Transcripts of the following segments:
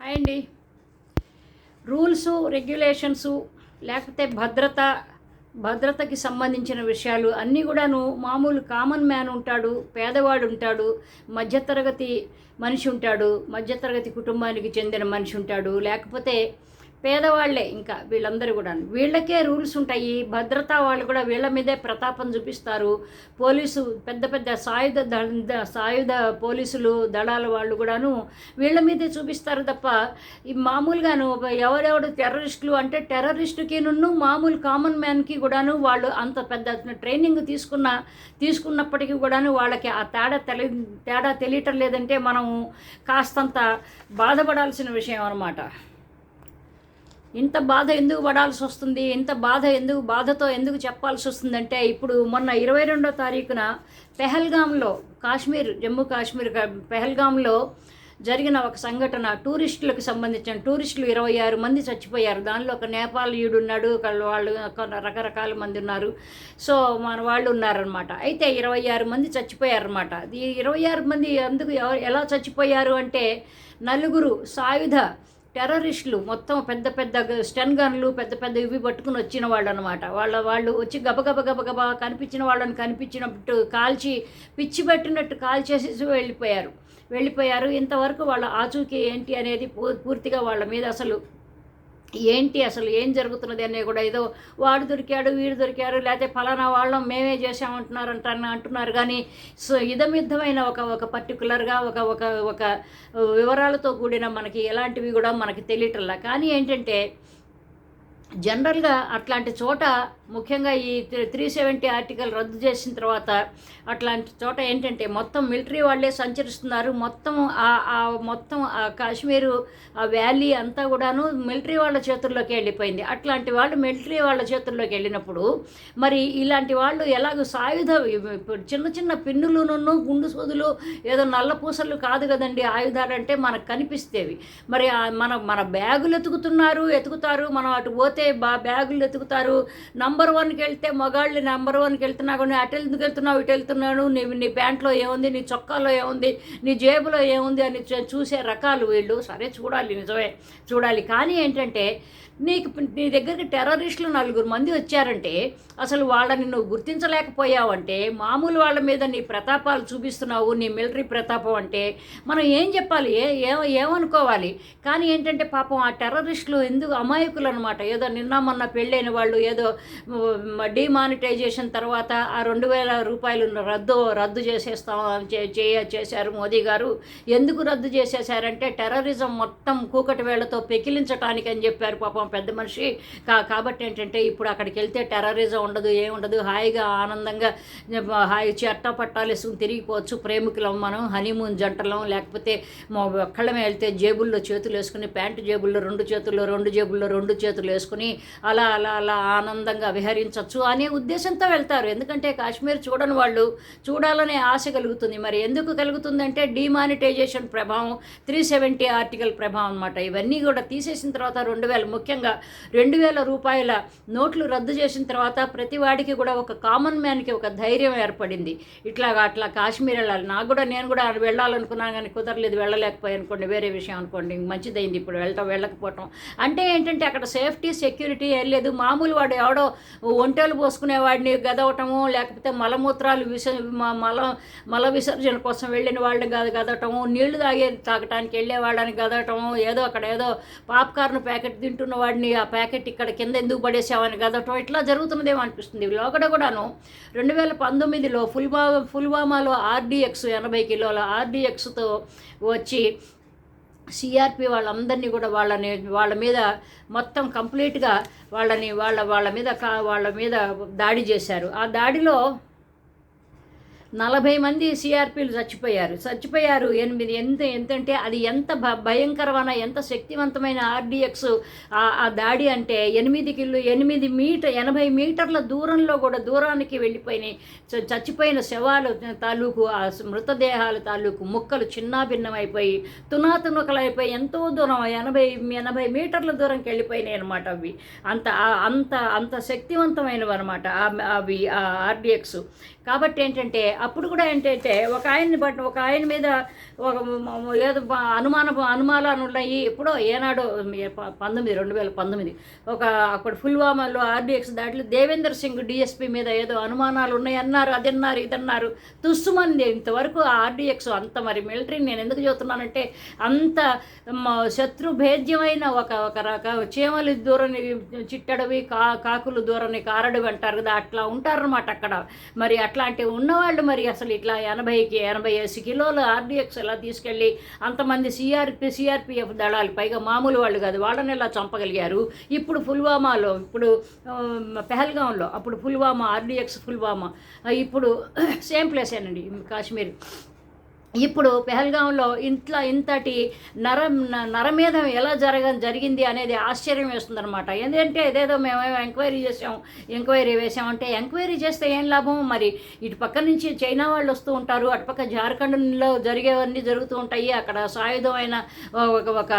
Hi అండి. Rules regulations లేకపోతే భద్రత భద్రతకి సంబంధించిన విషయాలు అన్నీ కూడాను మామూలు కామన్ మ్యాన్ ఉంటాడు పేదవాడు ఉంటాడు మధ్యతరగతి మనిషి ఉంటాడు మధ్యతరగతి కుటుంబానికి చెందిన మనిషి ఉంటాడు లేకపోతే పేదవాళ్ళే ఇంకా వీళ్ళందరూ కూడా వీళ్ళకే రూల్స్ ఉంటాయి. భద్రతా వాళ్ళు కూడా వీళ్ళ మీదే ప్రతాపం చూపిస్తారు. పోలీసు పెద్ద పెద్ద సాయుధ ద సాయుధ పోలీసులు దళాల వాళ్ళు కూడాను వీళ్ళ మీదే చూపిస్తారు తప్ప ఈ మామూలుగాను ఎవరెవడు టెర్రరిస్టులు అంటే టెర్రరిస్టుకి నున్ను మామూలు కామన్ మ్యాన్కి కూడాను వాళ్ళు అంత పెద్ద ట్రైనింగ్ తీసుకున్న తీసుకున్నప్పటికీ కూడాను వాళ్ళకి ఆ తేడా తెలి తేడా తెలియటం లేదంటే మనము కాస్తంత బాధపడాల్సిన విషయం అనమాట ఇంత బాధ ఎందుకు పడాల్సి వస్తుంది? ఇంత బాధ ఎందుకు బాధతో ఎందుకు చెప్పాల్సి వస్తుందంటే ఇప్పుడు మొన్న ఇరవై రెండో తారీఖున పెహల్గాంలో కాశ్మీర్ జమ్మూ కాశ్మీర్ పెహల్గాంలో జరిగిన ఒక సంఘటన టూరిస్టులకు సంబంధించిన టూరిస్టులు ఇరవై ఆరు మంది చచ్చిపోయారు. దానిలో ఒక నేపాలీయుడు ఉన్నాడు వాళ్ళు రకరకాల మంది ఉన్నారు. సో మన వాళ్ళు ఉన్నారనమాట అయితే ఇరవై ఆరు మంది చచ్చిపోయారనమాట ఈ ఇరవై ఆరు మంది అందుకు ఎలా చచ్చిపోయారు అంటే నలుగురు సాయుధ టెర్రరిస్టులు మొత్తం పెద్ద పెద్ద స్టెన్ గన్లు పెద్ద పెద్ద ఇవి పట్టుకుని వచ్చిన వాళ్ళు అనమాట వాళ్ళ వాళ్ళు వచ్చి గబగబ గబగబా కనిపించిన వాళ్ళని కనిపించినట్టు కాల్చి పిచ్చి పెట్టినట్టు కాల్చేసి వెళ్ళిపోయారు. వెళ్ళిపోయారు. ఇంతవరకు వాళ్ళ ఆచూకీ ఏంటి అనేది పూ- పూర్తిగా వాళ్ళ మీద అసలు ఏంటి అసలు ఏం జరుగుతున్నది అనే కూడా ఏదో వాడు దొరికాడు వీడు దొరికారు లేకపోతే ఫలానా వాళ్ళం మేమే చేసామంటున్నారు అంట అంటున్నారు. కానీ సో ఇదమిద్దమైన ఒక ఒక పర్టికులర్గా ఒక ఒక ఒక వివరాలతో కూడిన మనకి ఎలాంటివి కూడా మనకి తెలియటల్లా కానీ ఏంటంటే జనరల్గా అట్లాంటి చోట ముఖ్యంగా ఈ త్రీ సెవెంటీ ఆర్టికల్ రద్దు చేసిన తర్వాత అట్లాంటి చోట ఏంటంటే మొత్తం మిలిటరీ వాళ్ళే సంచరిస్తున్నారు. మొత్తం ఆ మొత్తం ఆ కాశ్మీరు ఆ వ్యాలీ అంతా కూడాను మిలిటరీ వాళ్ళ చేతుల్లోకి వెళ్ళిపోయింది. అట్లాంటి వాళ్ళు మిలిటరీ వాళ్ళ చేతుల్లోకి వెళ్ళినప్పుడు మరి ఇలాంటి వాళ్ళు ఎలాగో సాయుధ చిన్న చిన్న పిన్నులును గుండు సూదులు ఏదో నల్ల పూసలు కాదు కదండి ఆయుధాలు అంటే మనకు కనిపిస్తేవి. మరి మన మన బ్యాగులు ఎతుకుతున్నారు ఎతుకుతారు. మనం అటు పోతే బా బ్యాగులు ఎతుకుతారు. నంబర్ వన్కి వెళ్తే మగాళ్ళు నెంబర్ వన్కి వెళ్తున్నా నువ్వు అటు ఎందుకు వెళ్తున్నావు ఇటు వెళ్తున్నాను నీ నీ ప్యాంట్లో ఏముంది నీ చొక్కాలో ఏముంది నీ జేబులో ఏముంది అని చూసే రకాలు వీళ్ళు. సరే చూడాలి నిజమే చూడాలి. కానీ ఏంటంటే నీకు నీ దగ్గరికి టెర్రరిస్టులు నలుగురు మంది వచ్చారంటే అసలు వాళ్ళని నువ్వు గుర్తించలేకపోయావంటే మామూలు వాళ్ళ మీద నీ ప్రతాపాలు చూపిస్తున్నావు నీ మిలిటరీ ప్రతాపం అంటే మనం ఏం చెప్పాలి? ఏ ఏమనుకోవాలి? కానీ ఏంటంటే పాపం ఆ టెర్రరిస్టులు ఎందుకు అమాయకులు అనమాట ఏదో నిన్న మొన్న పెళ్ళైన వాళ్ళు ఏదో డిమానిటైజేషన్ తర్వాత ఆ రెండు వేల రూపాయలు రద్దు రద్దు చేసేస్తాం అని చే- చేయ చేశారు మోదీ గారు. ఎందుకు రద్దు చేసేశారంటే టెర్రరిజం మొత్తం కూకటి వేళ్ళతో పెకిలించడానికి అని చెప్పారు పాపం పెద్ద మనిషి. కా కాబట్టి ఏంటంటే ఇప్పుడు అక్కడికి వెళ్తే టెర్రరిజం ఉండదు ఏం ఉండదు. హాయిగా ఆనందంగా హాయి చెట్ట పట్టాలు వేసుకుని తిరిగిపోవచ్చు. ప్రేమికులం మనం హనీమూన్ జంటలం లేకపోతే ఒక్కళ్ళమే వెళ్తే జేబుల్లో చేతులు వేసుకుని ప్యాంటు జేబుల్లో రెండు చేతుల్లో రెండు జేబుల్లో రెండు చేతులు వేసుకుని అలా అలా అలా ఆనందంగా విహరించవచ్చు అనే ఉద్దేశంతో వెళ్తారు. ఎందుకంటే కాశ్మీర్ చూడని వాళ్ళు చూడాలనే ఆశ కలుగుతుంది. మరి ఎందుకు కలుగుతుందంటే డిమానిటైజేషన్ ప్రభావం త్రీ సెవెంటీ ఆర్టికల్ ప్రభావం అనమాట ఇవన్నీ కూడా తీసేసిన తర్వాత రెండు వేల ముఖ్యంగా రెండు వేల రూపాయల నోట్లు రద్దు చేసిన తర్వాత ప్రతి వాడికి కూడా ఒక కామన్ మ్యాన్కి ఒక ధైర్యం ఏర్పడింది. ఇట్లాగా అట్లా కాశ్మీర్ వెళ్ళాలి నాకు కూడా నేను కూడా వెళ్ళాలనుకున్నాను కానీ కుదరలేదు వెళ్ళలేకపోయాను అనుకోండి వేరే విషయం అనుకోండి మంచిదైంది ఇప్పుడు వెళ్ళటం వెళ్ళకపోవటం. అంటే ఏంటంటే అక్కడ సేఫ్టీ సెక్యూరిటీ ఏం లేదు. మామూలు వాడు ఎవడో ఒంటెలు పోసుకునేవాడిని గదవటము లేకపోతే మలమూత్రాలు విస మ- మల మల విసర్జన కోసం వెళ్ళిన వాళ్ళని గద గదవటము నీళ్ళు తాగే తాగటానికి వెళ్ళే వాళ్ళని గదవటము ఏదో అక్కడ ఏదో పాప్కార్న్ ప్యాకెట్ తింటున్న వాడిని ఆ ప్యాకెట్ ఇక్కడ కింద ఎందుకు పడేసామని గదవటం ఇట్లా జరుగుతున్నదేమో అనిపిస్తుంది లోకడ కూడాను రెండు వేల పంతొమ్మిదిలో ఫుల్వా ఫుల్వామాలో ఆర్డీఎక్స్ ఎనభై కిలోల ఆర్డీఎక్స్తో వచ్చి సిఆర్పి వాళ్ళందరినీ కూడా వాళ్ళని వాళ్ళ మీద మొత్తం కంప్లీట్గా వాళ్ళని వాళ్ళ వాళ్ళ మీద కా వాళ్ళ మీద దాడి చేశారు. ఆ దాడిలో నలభై మంది సిఆర్పీలు చచ్చిపోయారు. చచ్చిపోయారు ఎనిమిది. ఎంత ఎంతంటే అది ఎంత భ భయంకరమైన ఎంత శక్తివంతమైన ఆర్డిఎక్స్ ఆ దాడి అంటే ఎనిమిది కిలో ఎనిమిది మీటర్ ఎనభై మీటర్ల దూరంలో కూడా దూరానికి వెళ్ళిపోయినాయి. చ- చచ్చిపోయిన శవాలు తాలూకు ఆ మృతదేహాల తాలూకు ముక్కలు చిన్నాభిన్నమైపోయి తునాతునకలైపోయి ఎంతో దూరం ఎనభై ఎనభై మీటర్ల దూరంకి వెళ్ళిపోయినాయి అనమాట అవి. అంత అంత అంత శక్తివంతమైనవి అనమాట అవి ఆ ఆర్డిఎక్స్ కాబట్టి ఏంటంటే అప్పుడు కూడా ఏంటంటే ఒక ఆయన్ని బట్టి ఒక ఆయన మీద ఒక ఏదో అనుమాన అనుమానాలు ఉన్నాయి. ఎప్పుడో ఏనాడో పంతొమ్మిది రెండు వేల పంతొమ్మిది. ఒక అక్కడ పుల్వామాలో ఆర్డీఎక్స్ దాటిలో దేవేందర్ సింగ్ డిఎస్పీ మీద ఏదో అనుమానాలు ఉన్నాయి అన్నారు అది అన్నారు ఇది అన్నారు తుస్సుమంది ఇంతవరకు ఆర్డీఎక్స్ అంత మరి మిలిటరీ నేను ఎందుకు చెబుతున్నానంటే అంత శత్రుభేద్యమైన శత్రు భేద్యమైన ఒక ఒక రక చీమలు దూరని చిట్టడవి కా కాకులు దూరని కారడవి అంటారు కదా అట్లా ఉంటారన్నమాట అక్కడ. మరి అట్లాంటివి ఉన్నవాళ్ళు మరి అసలు ఇట్లా ఎనభైకి ఎనభై ఐదు కిలోలు ఆర్డీఎక్స్ ఎలా తీసుకెళ్ళి అంతమంది సిఆర్పి సిఆర్పిఎఫ్ దళాలు పైగా మామూలు వాళ్ళు కాదు వాళ్ళని ఎలా చంపగలిగారు? ఇప్పుడు పుల్వామాలో ఇప్పుడు ఆ, పెహల్గాంలో అప్పుడు పుల్వామా ఆర్డీఎక్స్ పుల్వామా ఇప్పుడు సేమ్ ప్లేసేనండి కాశ్మీర్. ఇప్పుడు పెహల్గాంలో ఇంట్లో ఇంతటి నర నరమేధం ఎలా జరగ జరిగింది అనేది ఆశ్చర్యం వేస్తుందనమాట ఎందుకంటే ఏదేదో మేమేమో ఎంక్వైరీ చేసాం ఎంక్వైరీ వేసామంటే ఎంక్వైరీ చేస్తే ఏం లాభం? మరి ఇటు పక్క నుంచి చైనా వాళ్ళు వస్తూ ఉంటారు అటుపక్క జార్ఖండ్లో జరిగేవన్నీ జరుగుతూ ఉంటాయి. అక్కడ సాయుధమైన ఒక ఒక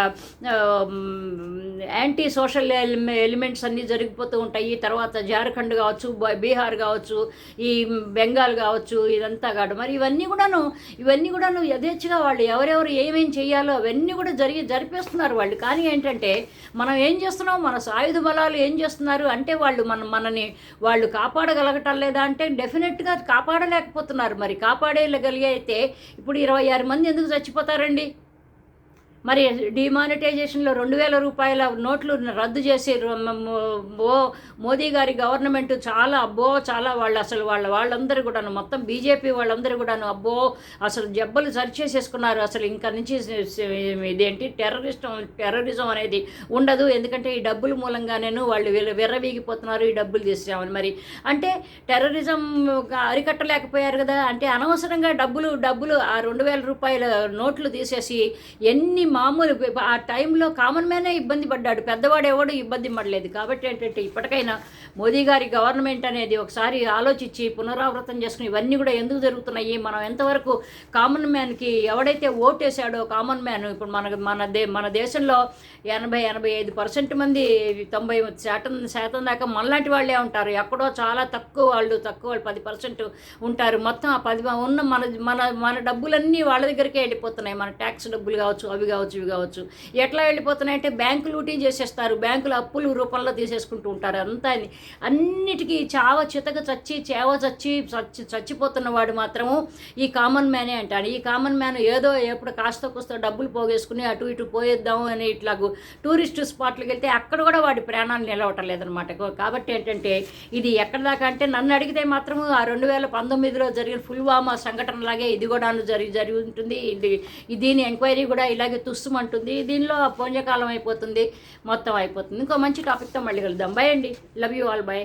యాంటీ సోషల్ ఎలిమెంట్స్ అన్నీ జరిగిపోతూ ఉంటాయి. తర్వాత జార్ఖండ్ కావచ్చు బ- బీహార్ కావచ్చు ఈ బెంగాల్ కావచ్చు ఇదంతా కాదు. మరి ఇవన్నీ కూడాను ఇవన్నీ కూడా కూడాను యథేచ్ఛగా వాళ్ళు ఎవరెవరు ఏమేం చేయాలో అవన్నీ కూడా జరిగి జరిపేస్తున్నారు వాళ్ళు. కానీ ఏంటంటే మనం ఏం చేస్తున్నాం? మన సాయుధ బలాలు ఏం చేస్తున్నారు? అంటే వాళ్ళు మన మనని వాళ్ళు కాపాడగలగటం లేదా అంటే డెఫినెట్గా కాపాడలేకపోతున్నారు. మరి కాపాడేయగలిగే అయితే ఇప్పుడు ఇరవై ఆరు మంది ఎందుకు చచ్చిపోతారండి? మరి డిమానిటైజేషన్లో రెండు వేల రూపాయల నోట్లు రద్దు చేసి ఓ మోదీ గారి గవర్నమెంట్ చాలా అబ్బో చాలా వాళ్ళు అసలు వాళ్ళ వాళ్ళందరూ కూడాను మొత్తం బీజేపీ వాళ్ళందరూ కూడాను అబ్బో అసలు జబ్బలు సరిచేసేసుకున్నారు. అసలు ఇంకా నుంచి ఇదేంటి టెర్రరిస్టం టెర్రరిజం అనేది ఉండదు. ఎందుకంటే ఈ డబ్బుల మూలంగానేను వాళ్ళు విర్రవీగిపోతున్నారు ఈ డబ్బులు తీసామని మరి అంటే టెర్రరిజం అరికట్టలేకపోయారు కదా. అంటే అనవసరంగా డబ్బులు డబ్బులు ఆ రెండు వేల రూపాయల నోట్లు తీసేసి ఎన్ని మామూలు ఆ టైంలో కామన్ మ్యానే ఇబ్బంది పడ్డాడు. పెద్దవాడు ఎవడు ఇబ్బంది పడలేదు. కాబట్టి ఏంటంటే ఇప్పటికైనా మోదీ గారి గవర్నమెంట్ అనేది ఒకసారి ఆలోచించి పునరావృతం చేసుకుని ఇవన్నీ కూడా ఎందుకు జరుగుతున్నాయి? మనం ఎంతవరకు కామన్ మ్యాన్కి ఎవడైతే ఓటేశాడో కామన్ మ్యాన్ ఇప్పుడు మన మన దే మన దేశంలో ఎనభై ఎనభై ఐదు పర్సెంట్ మంది తొంభై శాతం శాతం దాకా మనలాంటి వాళ్ళే ఉంటారు. ఎక్కడో చాలా తక్కువ వాళ్ళు తక్కువ వాళ్ళు పది పర్సెంట్ ఉంటారు. మొత్తం ఆ పది ఉన్న మన మన మన డబ్బులన్నీ వాళ్ళ దగ్గరికే వెళ్ళిపోతున్నాయి. మన ట్యాక్స్ డబ్బులు కావచ్చు అవి కావచ్చు కావచ్చు ఇవి కావచ్చు. ఎట్లా వెళ్ళిపోతున్నాయి అంటే బ్యాంకు లూటీ చేసేస్తారు. బ్యాంకులు అప్పులు రూపంలో తీసేసుకుంటూ ఉంటారు. అంతా అని. అన్నిటికీ చావ చితక చచ్చి చేవ చచ్చి చచ్చి చచ్చిపోతున్న వాడు మాత్రము ఈ కామన్ మ్యానే అంటాడు. ఈ కామన్ మ్యాన్ ఏదో ఎప్పుడు కాస్త కూస్త డబ్బులు పోగేసుకుని అటు ఇటు పోయేద్దాము అని ఇట్లా టూరిస్ట్ స్పాట్లకు వెళ్తే అక్కడ కూడా వాడి ప్రాణాలు నిలవటం లేదనమాట కాబట్టి ఏంటంటే ఇది ఎక్కడ దాకా అంటే నన్ను అడిగితే మాత్రము ఆ రెండు వేల పంతొమ్మిదిలో జరిగిన పుల్వామా సంఘటనలాగే ఇది కూడా జరిగి జరిగి ఉంటుంది. ఇది దీని ఎంక్వైరీ కూడా ఇలాగే తుస్సుమంటుంది. దీనిలో పుణ్యకాలం అయిపోతుంది మొత్తం అయిపోతుంది. ఇంకో మంచి టాపిక్తో మళ్ళీ కలుద్దాం. బై అండి. Love you all by